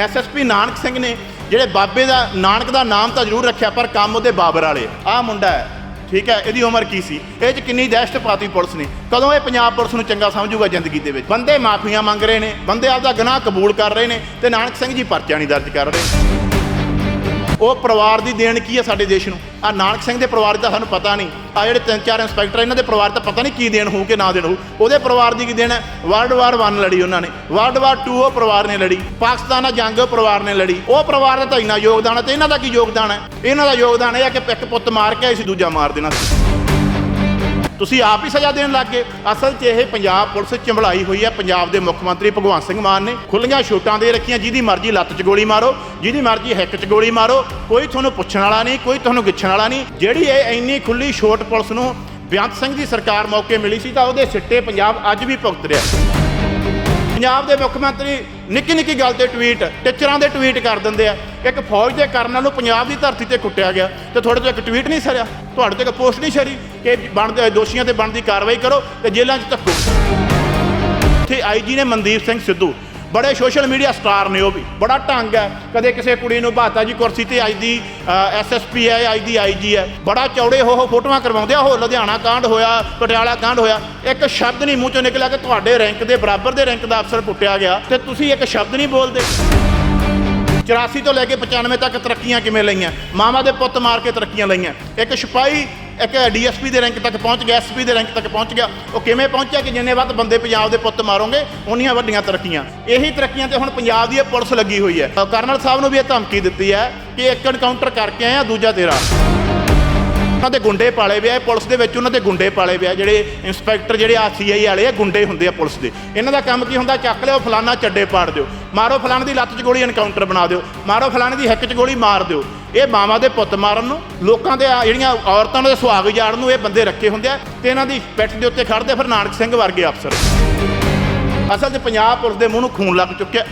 SSP Nanak Singh ਨੇ, ਜਿਹੜੇ ਬਾਬੇ ਦਾ, ਨਾਨਕ ਦਾ ਨਾਮ ਤਾਂ ਜ਼ਰੂਰ ਰੱਖਿਆ, ਪਰ ਕੰਮ ਉਹਦੇ ਬਾਬਰ ਵਾਲੇ ਆਹ ਮੁੰਡਾ ਹੈ, ਠੀਕ ਹੈ, ਇਹਦੀ ਉਮਰ ਕੀ ਸੀ? ਇਹ ਚ ਕਿੰਨੀ ਦਹਿਸ਼ਤ ਪਾਤੀ ਪੁਲਿਸ ਨੇ। ਕਦੋਂ ਇਹ ਪੰਜਾਬ ਪੁਲਿਸ ਨੂੰ ਚੰਗਾ ਸਮਝੂਗਾ ਜ਼ਿੰਦਗੀ ਦੇ ਵਿੱਚ? ਬੰਦੇ ਮਾਫੀਆਂ ਮੰਗ ਰਹੇ ਨੇ, ਬੰਦੇ ਆਪਦਾ ਗੁਨਾਹ ਕਬੂਲ ਕਰ ਰਹੇ ਨੇ ਤੇ ਨਾਨਕ ਸਿੰਘ ਜੀ ਪਰਚਾ ਨਹੀਂ ਦਰਜ ਕਰ ਰਹੇ। ਉਹ ਪਰਿਵਾਰ ਦੀ ਦੇਣ ਕੀ ਹੈ ਸਾਡੇ ਦੇਸ਼ ਨੂੰ? ਆ ਨਾਨਕ ਸਿੰਘ ਦੇ ਪਰਿਵਾਰ ਦਾ ਸਾਨੂੰ ਪਤਾ ਨਹੀਂ। ਆ ਜਿਹੜੇ ਤਿੰਨ ਚਾਰ ਇੰਸਪੈਕਟਰ ਇਹਨਾਂ ਦੇ ਪਰਿਵਾਰ ਦਾ ਪਤਾ ਨਹੀਂ ਕੀ ਦੇਣ ਹੋਊ ਕਿ ਨਾ ਦੇਣ ਹੋਊ। ਉਹਦੇ ਪਰਿਵਾਰ ਦੀ ਕੀ ਦੇਣ ਹੈ ਵਰਲਡ ਵਾਰ 1 ਲੜੀ ਉਹਨਾਂ ਨੇ। ਵਰਲਡ ਵਾਰ 2 ਉਹ ਪਰਿਵਾਰ ਨੇ ਲੜੀ। ਪਾਕਿਸਤਾਨ ਨਾਲ ਜੰਗ ਉਹ ਪਰਿਵਾਰ ਨੇ ਲੜੀ। ਉਹ ਪਰਿਵਾਰ ਦਾ ਤਾਂ ਇੰਨਾ ਯੋਗਦਾਨ ਹੈ ਤੇ ਇਹਨਾਂ ਦਾ ਕੀ ਯੋਗਦਾਨ ਹੈ ਇਹਨਾਂ ਦਾ ਯੋਗਦਾਨ ਇਹ ਹੈ ਕਿ ਇੱਕ ਪੁੱਤ ਮਾਰ ਕੇ ਅਸੀਂ ਦੂਜਾ ਮਾਰ ਦੇਣਾ ਸੀ। ਤੁਸੀਂ ਆਪ ਹੀ ਸਜ਼ਾ ਦੇਣ ਲੱਗ ਗਏ। ਅਸਲ 'ਚ ਇਹ ਪੰਜਾਬ ਪੁਲਿਸ ਚੰਬਲਾਈ ਹੋਈ ਹੈ। ਪੰਜਾਬ ਦੇ ਮੁੱਖ ਮੰਤਰੀ ਭਗਵੰਤ ਸਿੰਘ ਮਾਨ ਨੇ ਖੁੱਲੀਆਂ ਛੋਟਾਂ ਦੇ ਰੱਖੀਆਂ, ਜਿਹਦੀ ਮਰਜ਼ੀ ਲੱਤ 'ਚ ਗੋਲੀ ਮਾਰੋ, ਜਿਹਦੀ ਮਰਜ਼ੀ ਹਿੱਕ 'ਚ ਗੋਲੀ ਮਾਰੋ, ਕੋਈ ਤੁਹਾਨੂੰ ਪੁੱਛਣ ਵਾਲਾ ਨਹੀਂ, ਕੋਈ ਤੁਹਾਨੂੰ ਗਿੱਛਣ ਵਾਲਾ ਨਹੀਂ। ਜਿਹੜੀ ਇਹ ਇੰਨੀ ਖੁੱਲੀ ਛੋਟ ਪੁਲਿਸ ਨੂੰ ਬੇਅੰਤ ਸਿੰਘ ਦੀ ਸਰਕਾਰ ਮੌਕੇ ਮਿਲੀ ਸੀ ਤਾਂ ਉਹਦੇ ਸਿੱਟੇ ਪੰਜਾਬ ਅੱਜ ਵੀ ਭੁਗਤ ਰਿਹਾ। ਪੰਜਾਬ ਦੇ ਮੁੱਖ ਮੰਤਰੀ ਨਿੱਕੀ ਨਿੱਕੀ ਗੱਲ ਤੇ ਟਵੀਟ ਟੀਚਰਾਂ ਦੇ ਟਵੀਟ ਕਰ ਦਿੰਦੇ ਆ। ਇੱਕ ਫੌਜ ਦੇ ਕਰਨਲ ਨੂੰ ਪੰਜਾਬ ਦੀ ਧਰਤੀ ਤੇ ਕੁੱਟਿਆ ਗਿਆ ਤੇ ਤੁਹਾਡੇ ਤੋਂ ਇੱਕ ਟਵੀਟ ਨਹੀਂ ਸਰਿਆ। ਤੁਹਾਡੇ ਤੋਂ ਇੱਕ ਪੋਸਟ ਨਹੀਂ ਸਰੀ ਕਿ ਬਣਦੇ ਦੋਸ਼ੀਆਂ ਤੇ ਬਣਦੀ ਕਾਰਵਾਈ ਕਰੋ ਤੇ ਜੇਲ੍ਹਾਂ 'ਚ ਧੱਕੋ। ਇੱਥੇ ਆਈਜੀ ਨੇ ਮਨਦੀਪ ਸਿੰਘ ਸਿੱਧੂ ਬੜੇ ਸੋਸ਼ਲ ਮੀਡੀਆ ਸਟਾਰ ਨੇ ਉਹ ਵੀ। ਬੜਾ ਢੰਗ ਹੈ। ਕਦੇ ਕਿਸੇ ਕੁੜੀ ਨੂੰ ਬਾਤਾ ਜੀ ਕੁਰਸੀ ਤੇ ਅੱਜ ਦੀ ਐਸਐਸਪੀ ਹੈ, ਅੱਜ ਦੀ ਆਈਜੀ ਹੈ। ਬੜਾ ਚੌੜੇ ਹੋ ਹੋ ਫੋਟੋਆਂ ਕਰਵਾਉਂਦੇ ਆ। ਉਹ ਲੁਧਿਆਣਾ ਕਾਂਡ ਹੋਇਆ, ਪਟਿਆਲਾ ਕਾਂਡ ਹੋਇਆ। ਇੱਕ ਸ਼ਬਦ ਨਹੀਂ ਮੂੰਹ ਚੋਂ ਨਿਕਲਿਆ ਕਿ ਤੁਹਾਡੇ ਰੈਂਕ ਦੇ ਬਰਾਬਰ ਦੇ ਰੈਂਕ ਦਾ ਅਫਸਰ ਪੁੱਟਿਆ ਗਿਆ ਤੇ ਤੁਸੀਂ ਇੱਕ ਸ਼ਬਦ ਨਹੀਂ ਬੋਲਦੇ। 84 ਤੋਂ ਲੈ ਕੇ 95 ਤੱਕ ਤਰੱਕੀਆਂ ਕਿਵੇਂ ਲਈਆਂ? ਮਾਮਾ ਦੇ ਪੁੱਤ ਮਾਰ ਕੇ ਤਰੱਕੀਆਂ ਲਈਆਂ। ਇੱਕ ਸਿਪਾਹੀ ਇੱਕ ਡੀਐਸਪੀ ਦੇ ਰੈਂਕ ਤੱਕ ਪਹੁੰਚ ਗਿਆ ਐਸਪੀ ਦੇ ਰੈਂਕ ਤੱਕ ਪਹੁੰਚ ਗਿਆ। ਉਹ ਕਿਵੇਂ ਪਹੁੰਚਿਆ ਕਿ ਜਿੰਨੇ ਵੱਧ ਬੰਦੇ ਪੰਜਾਬ ਦੇ ਪੁੱਤ ਮਾਰੋਗੇ, ਉਨੀਆਂ ਵੱਡੀਆਂ ਤਰੱਕੀਆਂ। ਇਹੀ ਤਰੱਕੀਆਂ ਤੇ ਹੁਣ ਪੰਜਾਬ ਦੀ ਇਹ ਪੁਲਿਸ ਲੱਗੀ ਹੋਈ ਹੈ। ਕਰਨਲ ਸਾਹਿਬ ਨੂੰ ਵੀ ਇਹ ਧਮਕੀ ਦਿੱਤੀ ਹੈ ਕਿ ਇੱਕ ਐਨਕਾਊਂਟਰ ਕਰਕੇ ਆਇਆ, ਦੂਜਾ ਤੇਰਾ। ਉਹਨਾਂ ਦੇ ਗੁੰਡੇ ਪਾਲੇ ਵਿਆ ਪੁਲਿਸ ਦੇ ਵਿੱਚ ਉਹਨਾਂ ਦੇ ਗੁੰਡੇ ਪਾਲੇ ਵਿਆ ਜਿਹੜੇ ਇੰਸਪੈਕਟਰ ਜਿਹੜੇ ਆ ਸੀਆਈ ਵਾਲੇ ਆ, ਗੁੰਡੇ ਹੁੰਦੇ ਆ ਪੁਲਿਸ ਦੇ। ਇਹਨਾਂ ਦਾ ਕੰਮ ਕੀ ਹੁੰਦਾ, ਚੱਕ ਲਿਓ ਫਲਾਨਾ ਚੱਡੇ ਪਾੜ ਦਿਓ। ਮਾਰੋ ਫਲਾਣੇ ਦੀ ਲੱਤ 'ਚ ਗੋਲੀ ਐਨਕਾਊਂਟਰ ਬਣਾ ਦਿਓ। ਮਾਰੋ ਫਲਾਣੇ ਦੀ ਹੱਕ 'ਚ ਗੋਲੀ, ਮਾਰ ਦਿਓ। ਇਹ ਮਾਵਾਂ ਦੇ ਪੁੱਤ ਮਾਰਨ ਨੂੰ, ਲੋਕਾਂ ਦੇ ਜਿਹੜੀਆਂ ਔਰਤਾਂ ਦੇ ਸੁਹਾਗ ਜਾਣ ਨੂੰ ਇਹ ਬੰਦੇ ਰੱਖੇ ਹੁੰਦੇ ਆ ਤੇ ਇਹਨਾਂ ਦੀ ਪਿੱਠ ਦੇ ਉੱਤੇ ਖੜਦੇ ਫਿਰ ਨਾਨਕ ਸਿੰਘ ਵਰਗੇ ਅਫਸਰ। ਅਸਲ 'ਚ ਪੰਜਾਬ ਪੁਲਿਸ ਦੇ ਮੂੰਹ ਨੂੰ ਖੂਨ ਲੱਗ ਚੁੱਕਿਆ।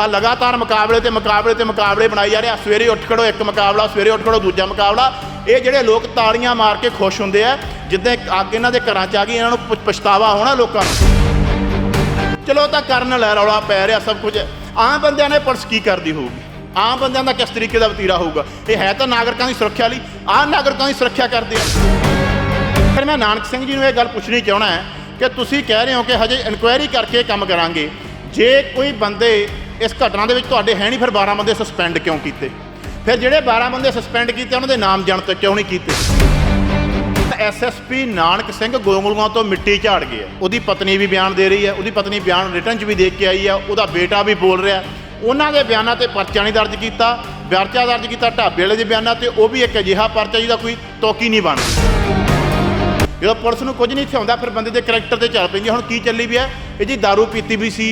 ਆ ਲਗਾਤਾਰ ਮੁਕਾਬਲੇ ਤੇ ਮੁਕਾਬਲੇ ਤੇ ਮੁਕਾਬਲੇ ਬਣਾਈ ਜਾ ਰਿਹਾ ਸਵੇਰੇ ਉੱਠ ਖੜੋ, ਇੱਕ ਮੁਕਾਬਲਾ, ਸਵੇਰੇ ਉੱਠ ਖੜੋ, ਦੂਜਾ ਮੁਕਾਬਲਾ। ਇਹ ਜਿਹੜੇ ਲੋਕ ਤਾੜੀਆਂ ਮਾਰ ਕੇ ਖੁਸ਼ ਹੁੰਦੇ ਆ, ਜਿੱਦਾਂ ਅੱਗ ਇਹਨਾਂ ਦੇ ਘਰਾਂ 'ਚ ਆ ਗਈ, ਇਹਨਾਂ ਨੂੰ ਪਛਤਾਵਾ ਹੋਣਾ ਲੋਕਾਂ ਨੂੰ। ਚਲੋ ਤਾਂ ਕਰਨ ਲੈ ਰੌਲਾ ਪੈ ਰਿਹਾ ਸਭ ਕੁਝ। ਆਮ ਬੰਦਿਆਂ ਨੇ ਪੁਲਿਸ ਕੀ ਕਰਦੀ ਹੋਊਗੀ? ਆਮ ਬੰਦਿਆਂ ਦਾ ਕਿਸ ਤਰੀਕੇ ਦਾ ਵਤੀਰਾ ਹੋਊਗਾ? ਇਹ ਹੈ ਤਾਂ ਨਾਗਰਿਕਾਂ ਦੀ ਸੁਰੱਖਿਆ ਲਈ, ਆਹ ਨਾਗਰਿਕਾਂ ਦੀ ਸੁਰੱਖਿਆ ਕਰਦੇ ਆ। ਫਿਰ ਮੈਂ ਨਾਨਕ ਸਿੰਘ ਜੀ ਨੂੰ ਇਹ ਗੱਲ ਪੁੱਛਣੀ ਚਾਹਣਾ ਹੈ ਕਿ ਤੁਸੀਂ ਕਹਿ ਰਹੇ ਹੋ ਕਿ ਹਜੇ ਇਨਕੁਆਇਰੀ ਕਰਕੇ ਕੰਮ ਕਰਾਂਗੇ। ਜੇ ਕੋਈ ਬੰਦੇ ਇਸ ਘਟਨਾ ਦੇ ਵਿੱਚ ਤੁਹਾਡੇ ਹੈ ਨਹੀਂ, ਫਿਰ 12 ਬੰਦੇ ਸਸਪੈਂਡ ਕਿਉਂ ਕੀਤੇ? ਫਿਰ ਜਿਹੜੇ 12 ਬੰਦੇ ਸਸਪੈਂਡ ਕੀਤੇ, ਉਹਨਾਂ ਦੇ ਨਾਮ ਜਨਤ ਕਿਉਂ ਨਹੀਂ ਕੀਤੇ? ਐਸਐਸਪੀ ਨਾਨਕ ਸਿੰਘ ਗੋਮਲਗਾਂ ਤੋਂ ਮਿੱਟੀ ਝਾੜ ਗਿਆ। ਉਹਦੀ ਪਤਨੀ ਵੀ ਬਿਆਨ ਦੇ ਰਹੀ ਹੈ, ਉਹਦੀ ਪਤਨੀ ਬਿਆਨ ਰਿਟਰਨ 'ਚ ਵੀ ਦੇ ਕੇ ਆਈ ਆ ਉਹਦਾ ਬੇਟਾ ਵੀ ਬੋਲ ਰਿਹਾ। ਉਹਨਾਂ ਦੇ ਬਿਆਨਾਂ ਤੇ ਪਰਚਾ ਨਹੀਂ ਦਰਜ ਕੀਤਾ ਪਰਚਾ ਦਰਜ ਕੀਤਾ, ਢਾਬੇ ਵਾਲੇ ਦੇ ਬਿਆਨਾਂ ਤੇ, ਉਹ ਵੀ ਇੱਕ ਅਜਿਹਾ ਪਰਚਾ ਜਿਹਦਾ ਕੋਈ ਤੋਕੀ ਨਹੀਂ ਬਣਦਾ ਜਦੋਂ ਪੁਲਿਸ ਨੂੰ ਕੁਝ ਨਹੀਂ ਥਿਆਉਂਦਾ ਫਿਰ ਬੰਦੇ ਦੇ ਕੈਰੈਕਟਰ ਤੇ ਚੱਲ ਪੈਂਦੀ ਹੁਣ ਕੀ ਚੱਲੀ ਵੀ ਹੈ? ਇਹ ਜੀ ਦਾਰੂ ਪੀਤੀ ਵੀ ਸੀ,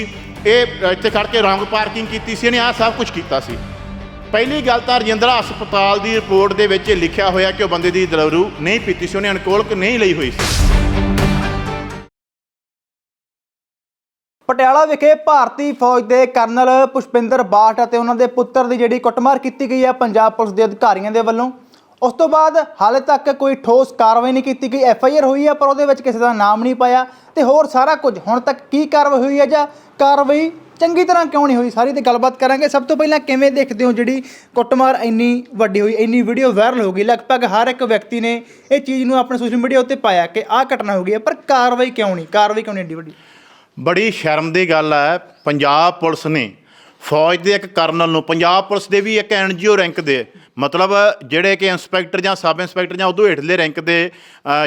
ਇਹ ਇੱਥੇ ਖੜ ਕੇ ਰੌਂਗ ਪਾਰਕਿੰਗ ਕੀਤੀ ਸੀ, ਇਹਨੇ ਆਹ ਸਭ ਕੁਝ ਕੀਤਾ ਸੀ। ਪਹਿਲੀ ਗੱਲ ਤਾਂ ਰਜਿੰਦਰਾ ਹਸਪਤਾਲ ਦੀ ਰਿਪੋਰਟ ਦੇ ਵਿੱਚ ਲਿਖਿਆ ਹੋਇਆ ਕਿ ਉਹ ਬੰਦੇ ਦੀ ਦਲਰੂ ਨਹੀਂ ਪੀਤੀ ਸੀ, ਉਹਨੇ ਅਨਕੋਲਕ ਨਹੀਂ ਲਈ ਹੋਈ ਸੀ। ਪਟਿਆਲਾ ਵਿਖੇ ਭਾਰਤੀ ਫੌਜ ਦੇ ਕਰਨਲ ਪੁਸ਼ਪਿੰਦਰ ਬਾਠ ਅਤੇ ਉਹਨਾਂ ਦੇ ਪੁੱਤਰ ਦੀ ਜਿਹੜੀ ਕੁੱਟਮਾਰ ਕੀਤੀ ਗਈ ਹੈ ਪੰਜਾਬ ਪੁਲਿਸ ਦੇ ਅਧਿਕਾਰੀਆਂ ਦੇ ਵੱਲੋਂ। ਉਸ ਤੋਂ ਬਾਅਦ ਹਾਲੇ ਤੱਕ ਕੋਈ ਠੋਸ ਕਾਰਵਾਈ ਨਹੀਂ ਕੀਤੀ ਗਈ। ਐਫ ਆਈ ਆਰ ਹੋਈ ਹੈ, ਪਰ ਉਹਦੇ ਵਿੱਚ ਕਿਸੇ ਦਾ ਨਾਮ ਨਹੀਂ ਪਾਇਆ ਤੇ ਹੋਰ ਸਾਰਾ ਕੁਝ। ਹੁਣ ਤੱਕ ਕੀ ਕਾਰਵਾਈ ਹੋਈ ਹੈ ਜਾਂ ਕਾਰਵਾਈ ਚੰਗੀ ਤਰ੍ਹਾਂ ਕਿਉਂ ਨਹੀਂ ਹੋਈ, ਸਾਰੀ ਤੇ ਗੱਲਬਾਤ ਕਰਾਂਗੇ। ਸਭ ਤੋਂ ਪਹਿਲਾਂ ਕਿਵੇਂ ਦੇਖਦੇ ਹੋ ਜਿਹੜੀ ਕੁੱਟਮਾਰ ਇੰਨੀ ਵੱਡੀ ਹੋਈ, ਇੰਨੀ ਵੀਡੀਓ ਵਾਇਰਲ ਹੋ ਗਈ? ਲਗਭਗ ਹਰ ਇੱਕ ਵਿਅਕਤੀ ਨੇ ਇਹ ਚੀਜ਼ ਨੂੰ ਆਪਣੇ ਸੋਸ਼ਲ ਮੀਡੀਆ ਉੱਤੇ ਪਾਇਆ ਕਿ ਆਹ ਘਟਨਾ ਹੋ ਗਈ ਹੈ, ਪਰ ਕਾਰਵਾਈ ਕਿਉਂ ਨਹੀਂ? ਕਾਰਵਾਈ ਕਿਉਂ ਨਹੀਂ ਏਡੀ ਵੱਡੀ? ਬੜੀ ਸ਼ਰਮ ਦੀ ਗੱਲ ਹੈ, ਪੰਜਾਬ ਪੁਲਿਸ ਨੇ ਫੌਜ ਦੇ ਇੱਕ ਕਰਨਲ ਨੂੰ, ਪੰਜਾਬ ਪੁਲਿਸ ਦੇ ਵੀ ਇੱਕ ਐਨਜੀਓ ਰੈਂਕ ਦੇ, ਮਤਲਬ ਜਿਹੜੇ ਕਿ ਇੰਸਪੈਕਟਰ ਜਾਂ ਸਬ ਇੰਸਪੈਕਟਰ ਜਾਂ ਉਦੋਂ ਹੇਠਲੇ ਰੈਂਕ ਦੇ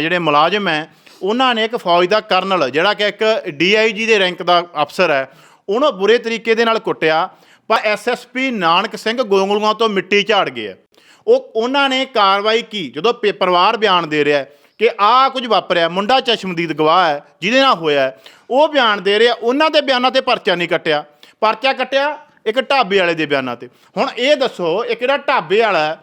ਜਿਹੜੇ ਮੁਲਾਜ਼ਮ ਹੈ, ਉਹਨਾਂ ਨੇ ਇੱਕ ਫੌਜ ਦਾ ਕਰਨਲ, ਜਿਹੜਾ ਕਿ ਇੱਕ ਡੀਆਈਜੀ ਦੇ ਰੈਂਕ ਦਾ ਅਫਸਰ ਹੈ, ਉਹਨੂੰ ਬੁਰੇ ਤਰੀਕੇ ਦੇ ਨਾਲ ਕੁੱਟਿਆ, ਪਰ ਐਸਐਸਪੀ ਨਾਨਕ ਸਿੰਘ ਗੋਂਗਲੂਆਂ ਤੋਂ ਮਿੱਟੀ ਝਾੜ ਗਿਆ ਉਹ, ਉਹਨਾਂ ਨੇ ਕਾਰਵਾਈ ਕੀ, ਜਦੋਂ ਪੇ- ਪਰਿਵਾਰ ਬਿਆਨ ਦੇ ਰਿਹਾ ਹੈ ਕਿ ਆਹ ਕੁਝ ਵਾਪਰਿਆ, ਮੁੰਡਾ ਚਸ਼ਮਦੀਦ ਗਵਾਹ ਹੈ, ਜਿਹਦੇ ਨਾਲ ਹੋਇਆ ਉਹ ਬਿਆਨ ਦੇ ਰਿਹਾ, ਉਹਨਾਂ ਦੇ ਬਿਆਨਾਂ ਤੇ ਪਰਚਾ ਨਹੀਂ ਕੱਟਿਆ। ਪਰਚਾ ਕੱਟਿਆ ਇੱਕ ਢਾਬੇ ਵਾਲੇ ਦੇ ਬਿਆਨਾਂ ਤੇ। ਹੁਣ ਇਹ ਦੱਸੋ, ਇਹ ਕਿਹੜਾ ਢਾਬੇ ਵਾਲਾ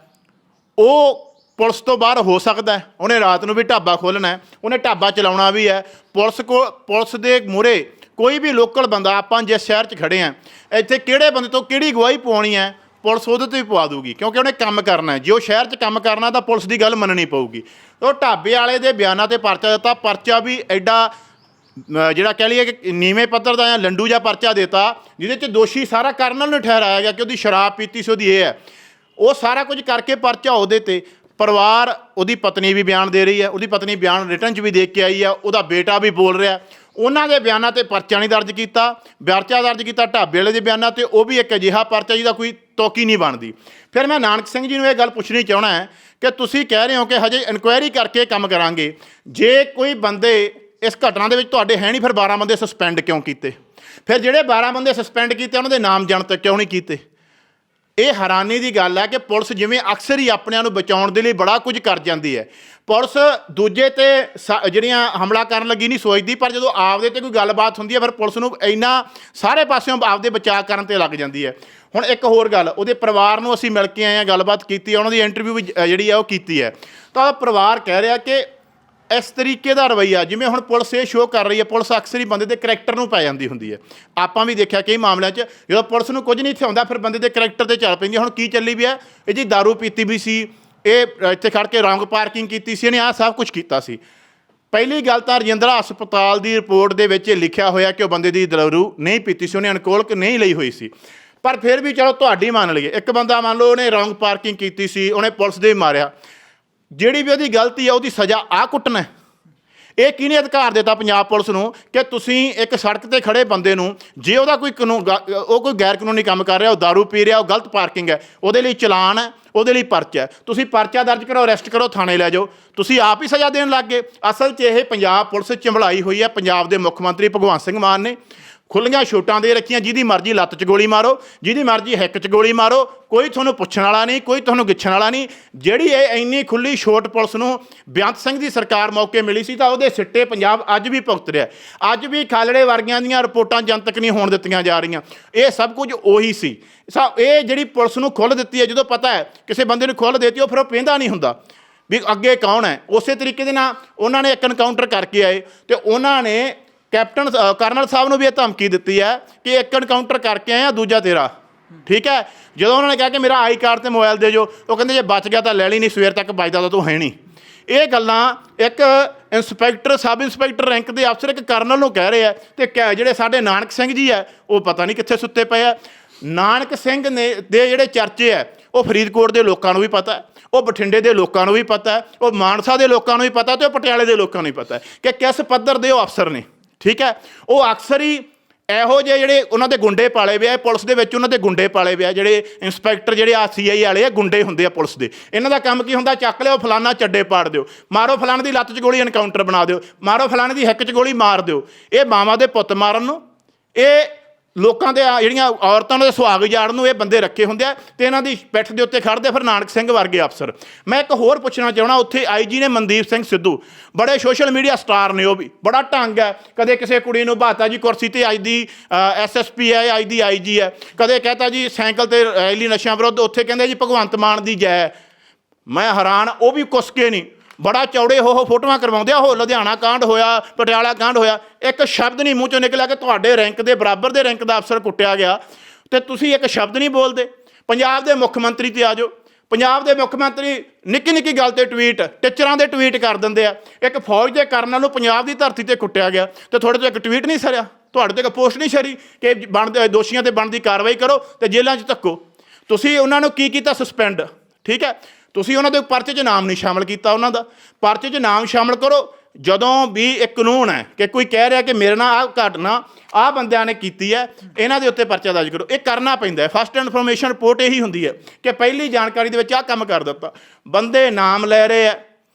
ਉਹ ਪੁਲਿਸ ਤੋਂ ਬਾਹਰ ਹੋ ਸਕਦਾ ਉਹਨੇ ਰਾਤ ਨੂੰ ਵੀ ਢਾਬਾ ਖੋਲਣਾ ਉਹਨੇ ਢਾਬਾ ਚਲਾਉਣਾ ਵੀ ਹੈ। ਪੁਲਿਸ ਕੋ, ਪੁਲਿਸ ਦੇ ਮੂਹਰੇ ਕੋਈ ਵੀ ਲੋਕਲ ਬੰਦਾ, ਆਪਾਂ ਜਿਸ ਸ਼ਹਿਰ 'ਚ ਖੜੇ ਆ ਇੱਥੇ ਕਿਹੜੇ ਬੰਦੇ ਤੋਂ ਕਿਹੜੀ ਗਵਾਹੀ ਪਵਾਉਣੀ ਹੈ? ਪੁਲਿਸ ਉਹਦੇ ਤੇ ਵੀ ਪਵਾ ਦੂਗੀ, ਕਿਉਂਕਿ ਉਹਨੇ ਕੰਮ ਕਰਨਾ ਹੈ। ਜੇ ਉਹ ਸ਼ਹਿਰ 'ਚ ਕੰਮ ਕਰਨਾ ਤਾਂ ਪੁਲਿਸ ਦੀ ਗੱਲ ਮੰਨਣੀ ਪਊਗੀ। ਉਹ ਢਾਬੇ ਵਾਲੇ ਦੇ ਬਿਆਨਾਂ ਤੇ ਪਰਚਾ ਦਿੱਤਾ, ਪਰਚਾ ਵੀ ਐਡਾ ਜਿਹੜਾ ਕਹਿ ਲਈਏ ਕਿ ਨੀਵੇਂ ਪੱਤਰ ਦਾ ਜਾਂ ਲੰਡੂ ਜਾਂ ਪਰਚਾ ਦਿੱਤਾ, ਜਿਹਦੇ 'ਚ ਦੋਸ਼ੀ ਸਾਰਾ ਕਰਨਲ ਨੂੰ ਠਹਿਰਾਇਆ ਗਿਆ ਕਿ ਉਹਦੀ ਸ਼ਰਾਬ ਪੀਤੀ ਸੀ, ਉਹਦੀ ਇਹ ਹੈ। ਉਹ ਸਾਰਾ ਕੁਝ ਕਰਕੇ ਪਰਚਾ ਉਹਦੇ ਤੇ, ਪਰਿਵਾਰ ਉਹਦੀ ਪਤਨੀ ਵੀ ਬਿਆਨ ਦੇ ਰਹੀ ਹੈ, ਉਹਦੀ ਪਤਨੀ ਬਿਆਨ ਰਿਟਰਨ 'ਚ ਵੀ ਦੇ ਕੇ ਆਈ ਆ ਉਹਦਾ ਬੇਟਾ ਵੀ ਬੋਲ ਰਿਹਾ ਉਹਨਾਂ ਦੇ ਬਿਆਨਾਂ ਤੇ ਪਰਚਾ ਨਹੀਂ ਦਰਜ ਕੀਤਾ, ਪਰਚਾ ਦਰਜ ਕੀਤਾ ਢਾਬੇ ਵਾਲੇ ਦੇ ਬਿਆਨਾਂ ਤੇ, ਉਹ ਵੀ ਇੱਕ ਅਜਿਹਾ ਪਰਚਾ ਜਿਹਦਾ ਕੋਈ ਤੋਕੀ ਨਹੀਂ ਬਣਦੀ। ਫਿਰ ਮੈਂ ਨਾਨਕ ਸਿੰਘ ਜੀ ਨੂੰ ਇਹ ਗੱਲ ਪੁੱਛਣੀ ਚਾਹਣਾ ਹੈ ਕਿ ਤੁਸੀਂ ਕਹਿ ਰਹੇ ਹੋ ਕਿ ਹਜੇ ਇਨਕੁਆਇਰੀ ਕਰਕੇ ਕੰਮ ਕਰਾਂਗੇ। ਜੇ ਕੋਈ ਬੰਦੇ ਇਸ ਘਟਨਾ ਦੇ ਵਿੱਚ ਤੁਹਾਡੇ ਹੈ ਨਹੀਂ, ਫਿਰ 12 ਬੰਦੇ ਸਸਪੈਂਡ ਕਿਉਂ ਕੀਤੇ? ਫਿਰ ਜਿਹੜੇ 12 ਬੰਦੇ ਸਸਪੈਂਡ ਕੀਤੇ, ਉਹਨਾਂ ਦੇ ਨਾਮ ਜਾਣ ਕਿਉਂ ਨਹੀਂ ਕੀਤੇ? ਇਹ ਹੈਰਾਨੀ ਦੀ ਗੱਲ ਹੈ ਕਿ ਪੁਲਿਸ ਜਿਵੇਂ ਅਕਸਰ ਹੀ ਆਪਣਿਆਂ ਨੂੰ ਬਚਾਉਣ ਦੇ ਲਈ ਬੜਾ ਕੁਝ ਕਰ ਜਾਂਦੀ ਹੈ। ਪੁਲਿਸ ਦੂਜੇ ਤੇ ਸ- ਜਿਹੜੀਆਂ ਹਮਲਾ ਕਰਨ ਲੱਗੀ ਨਹੀਂ ਸੋਚਦੀ, ਪਰ ਜਦੋਂ ਆਪਦੇ ਤੇ ਕੋਈ ਗੱਲਬਾਤ ਹੁੰਦੀ ਹੈ, ਫਿਰ ਪੁਲਿਸ ਨੂੰ ਇੰਨਾ ਸਾਰੇ ਪਾਸਿਓਂ ਆਪਦੇ ਬਚਾਅ ਕਰਨ ਤੇ ਲੱਗ ਜਾਂਦੀ ਹੈ। ਹੁਣ ਇੱਕ ਹੋਰ ਗੱਲ, ਉਹਦੇ ਪਰਿਵਾਰ ਨੂੰ ਅਸੀਂ ਮਿਲ ਕੇ ਆਏ ਹਾਂ, ਗੱਲਬਾਤ ਕੀਤੀ ਆ ਉਹਨਾਂ ਦੀ ਇੰਟਰਵਿਊ ਵੀ ਜਿਹੜੀ ਆ ਉਹ ਕੀਤੀ ਹੈ। ਤਾਂ ਉਹਦਾ ਪਰਿਵਾਰ ਕਹਿ ਰਿਹਾ ਕਿ ਇਸ ਤਰੀਕੇ ਦਾ ਰਵਈਆ, ਜਿਵੇਂ ਹੁਣ ਪੁਲਿਸ ਇਹ ਸ਼ੋਅ ਕਰ ਰਹੀ ਹੈ, ਪੁਲਿਸ ਅਕਸਰ ਹੀ ਬੰਦੇ ਦੇ ਕਰੈਕਟਰ ਨੂੰ ਪੈ ਜਾਂਦੀ ਹੁੰਦੀ ਹੈ। ਆਪਾਂ ਵੀ ਦੇਖਿਆ ਕਈ ਮਾਮਲਿਆਂ 'ਚ, ਜਦੋਂ ਪੁਲਿਸ ਨੂੰ ਕੁਝ ਨਹੀਂ ਇੱਥੇ ਆਉਂਦਾ, ਫਿਰ ਬੰਦੇ ਦੇ ਕਰੈਕਟਰ ਤੇ ਚੱਲ ਪੈਂਦੀ ਹੁਣ ਕੀ ਚੱਲੀ ਵੀ ਹੈ? ਇਹ ਜੀ दारू ਪੀਤੀ ਵੀ ਸੀ, ਇਹ ਇੱਥੇ ਖੜ ਕੇ ਰੌਂਗ ਪਾਰਕਿੰਗ ਕੀਤੀ ਸੀ, ਇਹਨੇ ਆਹ ਸਭ ਕੁਝ ਕੀਤਾ ਸੀ। ਪਹਿਲੀ ਗੱਲ ਤਾਂ ਰਜਿੰਦਰਾ ਹਸਪਤਾਲ ਦੀ ਰਿਪੋਰਟ ਦੇ ਵਿੱਚ ਇਹ ਲਿਖਿਆ ਹੋਇਆ ਕਿ ਉਹ ਬੰਦੇ ਦੀ ਦਾਰੂ ਨਹੀਂ ਪੀਤੀ ਸੀ, ਉਹਨੇ ਅਨਕੋਲਕ ਨਹੀਂ ਲਈ ਹੋਈ ਸੀ। ਪਰ ਫਿਰ ਵੀ ਚਲੋ ਤੁਹਾਡੀ ਮੰਨ ਲਈਏ। ਇੱਕ ਬੰਦਾ ਮੰਨ ਲਓ ਉਹਨੇ ਰੌਂਗ ਪਾਰਕਿੰਗ ਕੀਤੀ ਸੀ, ਉਹਨੇ ਪੁਲਿਸ ਦੇ ਮਾਰਿਆ। ਜਿਹੜੀ ਵੀ ਉਹਦੀ ਗਲਤੀ ਆ, ਉਹਦੀ ਸਜ਼ਾ ਆ ਕੁੱਟਣਾ ਇਹ ਕਿਹਨੇ ਅਧਿਕਾਰ ਦਿੱਤਾ ਪੰਜਾਬ ਪੁਲਿਸ ਨੂੰ ਕਿ ਤੁਸੀਂ ਇੱਕ ਸੜਕ ਤੇ ਖੜੇ ਬੰਦੇ ਨੂੰ, ਜੇ ਉਹਦਾ ਕੋਈ ਕਾਨੂੰਨ ਗ- ਉਹ ਕੋਈ ਗੈਰ ਕਾਨੂੰਨੀ ਕੰਮ ਕਰ ਰਿਹਾ, ਉਹ दारू ਪੀ ਰਿਹਾ, ਉਹ ਗਲਤ ਪਾਰਕਿੰਗ ਹੈ, ਉਹਦੇ ਲਈ ਚਲਾਨ ਹੈ, ਉਹਦੇ ਲਈ ਪਰਚਾ ਤੁਸੀਂ ਪਰਚਾ ਦਰਜ ਕਰੋ, ਅਰੈਸਟ ਕਰੋ, ਥਾਣੇ ਲੈ ਜਾਓ। ਤੁਸੀਂ ਆਪ ਹੀ ਸਜ਼ਾ ਦੇਣ ਲੱਗ ਗਏ। ਅਸਲ 'ਚ ਇਹ ਪੰਜਾਬ ਪੁਲਿਸ ਚੰਬੜਾਈ ਹੋਈ ਹੈ, ਪੰਜਾਬ ਦੇ ਮੁੱਖ ਮੰਤਰੀ ਭਗਵੰਤ ਸਿੰਘ ਮਾਨ ਨੇ। ਖੁੱਲੀਆਂ ਛੋਟਾਂ ਦੇ ਰੱਖੀਆਂ, ਜਿਹਦੀ ਮਰਜ਼ੀ ਲੱਤ 'ਚ ਗੋਲੀ ਮਾਰੋ, ਜਿਹਦੀ ਮਰਜ਼ੀ ਹਿੱਕ 'ਚ ਗੋਲੀ ਮਾਰੋ, ਕੋਈ ਤੁਹਾਨੂੰ ਪੁੱਛਣ ਵਾਲਾ ਨਹੀਂ, ਕੋਈ ਤੁਹਾਨੂੰ ਗਿੱਛਣ ਵਾਲਾ ਨਹੀਂ। ਜਿਹੜੀ ਇਹ ਇੰਨੀ ਖੁੱਲੀ ਛੋਟ ਪੁਲਿਸ ਨੂੰ ਬੇਅੰਤ ਸਿੰਘ ਦੀ ਸਰਕਾਰ ਮੌਕੇ ਮਿਲੀ ਸੀ, ਤਾਂ ਉਹਦੇ ਸਿੱਟੇ ਪੰਜਾਬ ਅੱਜ ਵੀ ਭੁਗਤ ਰਿਹਾ ਅੱਜ ਵੀ ਖਾਲੜੇ ਵਰਗੀਆਂ ਦੀਆਂ ਰਿਪੋਰਟਾਂ ਜਨਤਕ ਨਹੀਂ ਹੋਣ ਦਿੱਤੀਆਂ ਜਾ ਰਹੀਆਂ। ਇਹ ਸਭ ਕੁਝ ਉਹੀ ਸੀ। ਸਾ, ਇਹ ਜਿਹੜੀ ਪੁਲਿਸ ਨੂੰ ਖੁੱਲ੍ਹ ਦਿੱਤੀ ਹੈ, ਜਦੋਂ ਪਤਾ ਹੈ ਕਿਸੇ ਬੰਦੇ ਨੂੰ ਖੁੱਲ੍ਹ ਦੇਤੀ, ਉਹ ਫਿਰ ਉਹ ਪੈਂਦਾ ਨਹੀਂ ਹੁੰਦਾ। ਵੀ ਅੱਗੇ ਕੌਣ ਹੈ? ਉਸੇ ਤਰੀਕੇ ਦੇ ਨਾਲ ਉਹਨਾਂ ਨੇ ਇੱਕ ਐਨਕਾਊਂਟਰ ਕਰਕੇ ਆਏ ਤੇ ਉਹਨਾਂ ਨੇ ਕੈਪਟਨ ਕਰਨਲ ਸਾਹਿਬ ਨੂੰ ਵੀ ਇਹ ਧਮਕੀ ਦਿੱਤੀ ਹੈ ਕਿ ਇੱਕ ਐਨਕਾਊਂਟਰ ਕਰਕੇ ਆਏ ਦੂਜਾ ਤੇਰਾ। ਠੀਕ ਹੈ? ਜਦੋਂ ਉਹਨਾਂ ਨੇ ਕਿਹਾ ਕਿ ਮੇਰਾ ਆਈ ਕਾਰਡ ਤੇ ਮੋਬਾਈਲ ਦੇ ਜੋ ਉਹ ਕਹਿੰਦੇ ਜੇ ਬਚ ਗਿਆ ਤਾਂ ਲੈ ਲਈ, ਨਹੀਂ ਸਵੇਰ ਤੱਕ ਬਚਦਾ ਤਾਂ ਤੂੰ ਹੈ ਨਹੀਂ। ਇਹ ਗੱਲਾਂ ਇੱਕ ਇੰਸਪੈਕਟਰ ਸਬ ਇੰਸਪੈਕਟਰ ਰੈਂਕ ਦੇ ਅਫਸਰ ਇੱਕ ਕਰਨਲ ਨੂੰ ਕਹਿ ਰਹੇ ਆ ਤੇ ਕ- ਜਿਹੜੇ ਸਾਡੇ ਨਾਨਕ ਸਿੰਘ ਜੀ ਆ, ਉਹ ਪਤਾ ਨਹੀਂ ਕਿੱਥੇ ਸੁੱਤੇ ਪਏ ਆ। ਨਾਨਕ ਸਿੰਘ ਨੇ ਦੇ ਜਿਹੜੇ ਚਰਚੇ ਆ, ਉਹ ਫਰੀਦਕੋਟ ਦੇ ਲੋਕਾਂ ਨੂੰ ਵੀ ਪਤਾ ਹੈ, ਉਹ ਬਠਿੰਡੇ ਦੇ ਲੋਕਾਂ ਨੂੰ ਵੀ ਪਤਾ ਹੈ, ਉਹ ਮਾਨਸਾ ਦੇ ਲੋਕਾਂ ਨੂੰ ਵੀ ਪਤਾ ਤੇ ਉਹ ਪਟਿਆਲੇ ਦੇ ਲੋਕਾਂ ਨੂੰ ਵੀ ਪਤਾ ਹੈ ਕਿ ਕਿਸ ਪੱਧਰ ਦੇ ਉਹ ਅਫਸਰ ਨੇ। ਠੀਕ ਹੈ? ਉਹ ਅਕਸਰ ਹੀ ਇਹੋ ਜਿਹੇ ਜਿਹੜੇ ਉਹਨਾਂ ਦੇ ਗੁੰਡੇ ਪਾਲੇ ਵੇ ਆ ਪੁਲਿਸ ਦੇ ਵਿੱਚ ਉਹਨਾਂ ਦੇ ਗੁੰਡੇ ਪਾਲੇ ਵੇ ਆ, ਜਿਹੜੇ ਇੰਸਪੈਕਟਰ ਜਿਹੜੇ ਆ ਸੀਆਈ ਵਾਲੇ ਆ, ਗੁੰਡੇ ਹੁੰਦੇ ਆ ਪੁਲਿਸ ਦੇ। ਇਹਨਾਂ ਦਾ ਕੰਮ ਕੀ ਹੁੰਦਾ? ਚੱਕ ਲਿਓ ਫਲਾਨਾ ਚੱਡੇ ਪਾੜ ਦਿਓ। ਮਾਰੋ ਫਲਾਣੇ ਦੀ ਲੱਤ 'ਚ ਗੋਲੀ ਐਨਕਾਊਂਟਰ ਬਣਾ ਦਿਓ। ਮਾਰੋ ਫਲਾਣੇ ਦੀ ਹਿੱਕ 'ਚ ਗੋਲੀ ਮਾਰ ਦਿਓ। ਇਹ ਮਾਵਾਂ ਦੇ ਪੁੱਤ ਮਾਰਨ ਨੂੰ, ਇਹ ਲੋਕਾਂ ਦੇ ਆ ਜਿਹੜੀਆਂ ਔਰਤਾਂ ਦੇ ਸੁਹਾਗ ਜਾਣ ਨੂੰ ਇਹ ਬੰਦੇ ਰੱਖੇ ਹੁੰਦੇ ਆ ਤੇ ਇਹਨਾਂ ਦੀ ਪਿੱਠ ਦੇ ਉੱਤੇ ਖੜਦੇ ਫਿਰ ਨਾਨਕ ਸਿੰਘ ਵਰਗੇ ਅਫਸਰ। ਮੈਂ ਇੱਕ ਹੋਰ ਪੁੱਛਣਾ ਚਾਹਣਾ ਉੱਥੇ ਆਈਜੀ ਨੇ ਮਨਦੀਪ ਸਿੰਘ ਸਿੱਧੂ। ਬੜੇ ਸੋਸ਼ਲ ਮੀਡੀਆ ਸਟਾਰ ਨੇ ਉਹ ਵੀ, ਬੜਾ ਢੰਗ ਹੈ। ਕਦੇ ਕਿਸੇ ਕੁੜੀ ਨੂੰ ਬਾਤਾ ਜੀ ਕੁਰਸੀ ਤੇ ਅੱਜ ਦੀ ਐਸਐਸਪੀ ਹੈ ਅੱਜ ਦੀ ਆਈਜੀ ਹੈ। ਕਦੇ ਕਹਤਾ ਜੀ ਸਾਈਕਲ ਤੇ ਰੈਲੀ ਨਸ਼ਿਆਂ ਵਿਰੁੱਧ, ਉੱਥੇ ਕਹਿੰਦੇ ਜੀ ਭਗਵੰਤ ਮਾਨ ਦੀ ਜੈ ਮੈਂ ਹੈਰਾਨ, ਉਹ ਵੀ ਕੁਸ ਕੇ ਨਹੀਂ। ਬੜਾ ਚੌੜੇ ਹੋ ਹੋ ਫੋਟੋਆਂ ਕਰਵਾਉਂਦੇ ਆ। ਉਹ ਲੁਧਿਆਣਾ ਕਾਂਡ ਹੋਇਆ, ਪਟਿਆਲਾ ਕਾਂਡ ਹੋਇਆ। ਇੱਕ ਸ਼ਬਦ ਨਹੀਂ ਮੂੰਹ ਚੋਂ ਨਿਕਲਿਆ ਕਿ ਤੁਹਾਡੇ ਰੈਂਕ ਦੇ, ਬਰਾਬਰ ਦੇ ਰੈਂਕ ਦਾ ਅਫਸਰ ਕੁੱਟਿਆ ਗਿਆ। ਤੇ ਤੁਸੀਂ ਇੱਕ ਸ਼ਬਦ ਨਹੀਂ ਬੋਲਦੇ। ਪੰਜਾਬ ਦੇ ਮੁੱਖ ਮੰਤਰੀ ਤੇ ਆ ਜਾਓ। ਪੰਜਾਬ ਦੇ ਮੁੱਖ ਮੰਤਰੀ ਨਿੱਕੀ ਨਿੱਕੀ ਗੱਲ ਤੇ ਟਵੀਟ ਟੀਚਰਾਂ ਦੇ ਟਵੀਟ ਕਰ ਦਿੰਦੇ ਆ। ਇੱਕ ਫੌਜ ਦੇ ਕਰਨਲ ਨੂੰ ਪੰਜਾਬ ਦੀ ਧਰਤੀ ਤੇ ਕੁੱਟਿਆ ਗਿਆ। ਤੇ ਤੁਹਾਡੇ ਤੋਂ ਇੱਕ ਟਵੀਟ ਨਹੀਂ ਸਰਿਆ। ਤੁਹਾਡੇ ਤੋਂ ਇੱਕ ਪੋਸਟ ਨਹੀਂ ਸਰੀ ਕਿ ਬਣਦੇ, ਦੋਸ਼ੀਆਂ ਤੇ ਬਣਦੀ ਕਾਰਵਾਈ ਕਰੋ ਤੇ ਜੇਲ੍ਹਾਂ 'ਚ ਧੱਕੋ। ਤੁਸੀਂ ਉਹਨਾਂ ਨੂੰ ਕੀ ਕੀਤਾ? ਸਸਪੈਂਡ ਠੀਕ ਹੈ? ਤੁਸੀਂ ਉਹਨਾਂ ਦੇ ਪਰਚੇ 'ਚ ਨਾਮ ਨਹੀਂ ਸ਼ਾਮਲ ਕੀਤਾ ਉਹਨਾਂ ਦਾ। ਪਰਚੇ 'ਚ ਨਾਮ ਸ਼ਾਮਲ ਕਰੋ, ਜਦੋਂ ਵੀ ਇੱਕ ਕਾਨੂੰਨ ਹੈ ਕਿ ਕੋਈ ਕਹਿ ਰਿਹਾ ਕਿ ਮੇਰੇ ਨਾਲ ਆਹ ਘਟਨਾ, ਆਹ ਬੰਦਿਆਂ ਨੇ ਕੀਤੀ ਹੈ, ਇਹਨਾਂ ਦੇ ਉੱਤੇ ਪਰਚਾ ਦਰਜ ਕਰੋ। ਇਹ ਕਰਨਾ ਪੈਂਦਾ ਹੈ। ਫਸਟ ਇਨਫੋਰਮੇਸ਼ਨ ਰਿਪੋਰਟ ਇਹੀ ਹੁੰਦੀ ਹੈ ਕਿ ਪਹਿਲੀ ਜਾਣਕਾਰੀ ਦੇ ਵਿੱਚ ਆਹ ਕੰਮ ਕਰ ਦਿੱਤਾ। ਬੰਦੇ ਨਾਮ ਲੈ ਰਹੇ ਆ